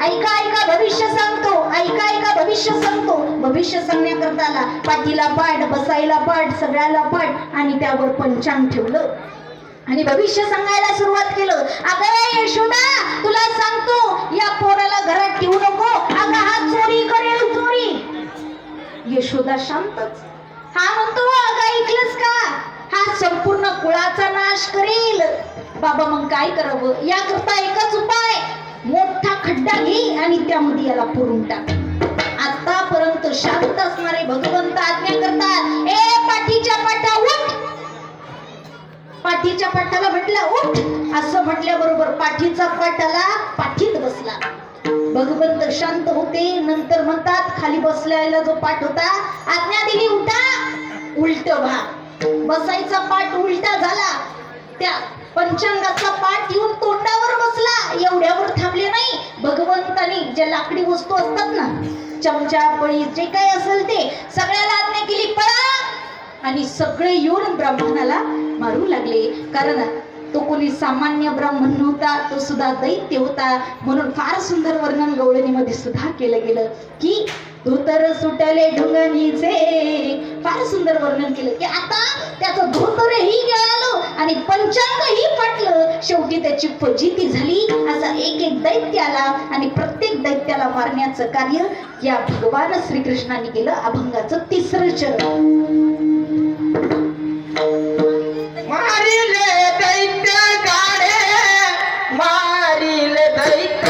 ऐका ऐका भविष्य सांगतो. ऐका ऐका भविष्य सांगतो. भविष्य सांगण्याकरताला पाठीला पाठ बसायला पाठ सगळ्याला पाठ आणि त्यावर पंचांग ठेवलं. आणि भविष्य सांगायला सुरुवात केलं. अगं यशोदा तुला सांगतो या पोराला घरात ठेवू नको. अगं हा चोरी करेल चोरी. यशोदा शांतच हा म्हणतो अगं ऐकलंच का? हा संपूर्ण कुळाचा नाश करेल. बाबा मग काय करावं? याकरता एकच उपाय खड्डा घे आणि त्यामध्ये याला पुरून टाक. आतापर्यंत शांत असणारे भगवंत आज्ञा करतात. ए पाठीच्या पाठा उठ पाठीच्या पाठाला म्हटलं उठ. असं म्हटल्याबरोबर पाठीचा पाठाला पाठीत बसला. भगवंत शांत होते नंतर म्हणतात खाली बसल्याला जो पाठ होता आज्ञा दिली उठा. उलट व्हा. बसायचा पाठ उलटा झाला. त्या पंचांगाचा पाठ येऊन तोंडावर बसला. एवढ्या ज्या लाकडी वस्तू असतात ना चमचा पळी जे काही असेल ते सगळ्याला आज्ञा केली पळा! आणि सगळे येऊन ब्राह्मणाला मारू लागले. कारण तो कोणी सामान्य ब्राह्मण नव्हता तो सुद्धा दैत्य होता. म्हणून फार सुंदर वर्णन गवळणीमध्ये सुद्धा केलं गेलं. की धोतर सुटले ढुंगणीचे. फार सुंदर वर्णन केलं. की आता त्याचं धोतरही गेलं. आणि पंचांगही फाटलं शेवटी त्याची फजिती झाली. असा एक एक दैत्य आला आणि प्रत्येक दैत्याला मारण्याचं कार्य या भगवान श्रीकृष्णाने केलं. अभंगाचं तिसरं चरण. मारिले दैत्य गाडे मारिले दैत्य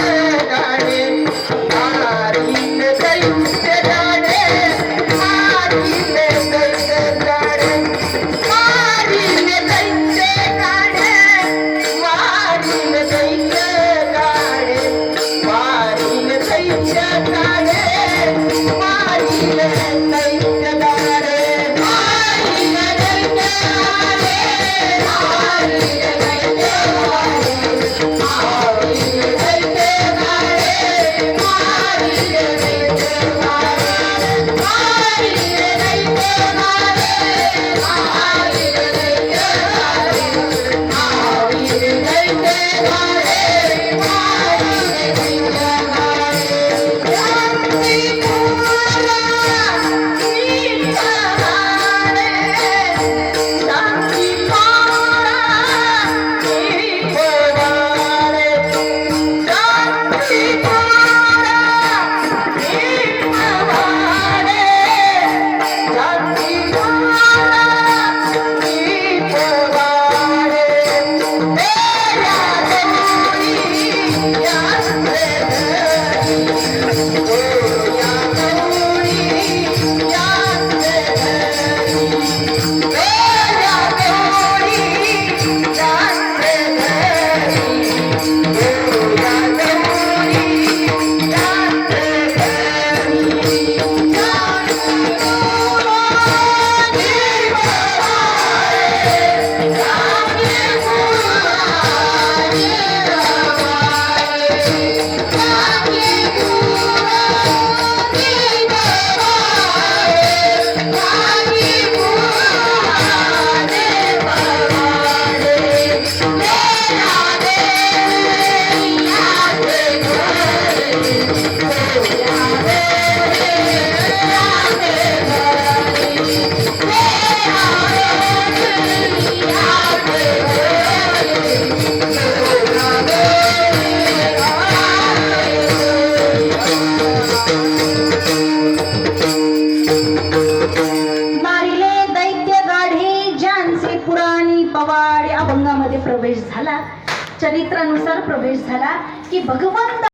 पवाड या अभंगामध्ये प्रवेश झाला. चरित्रानुसार प्रवेश झाला की भगवंत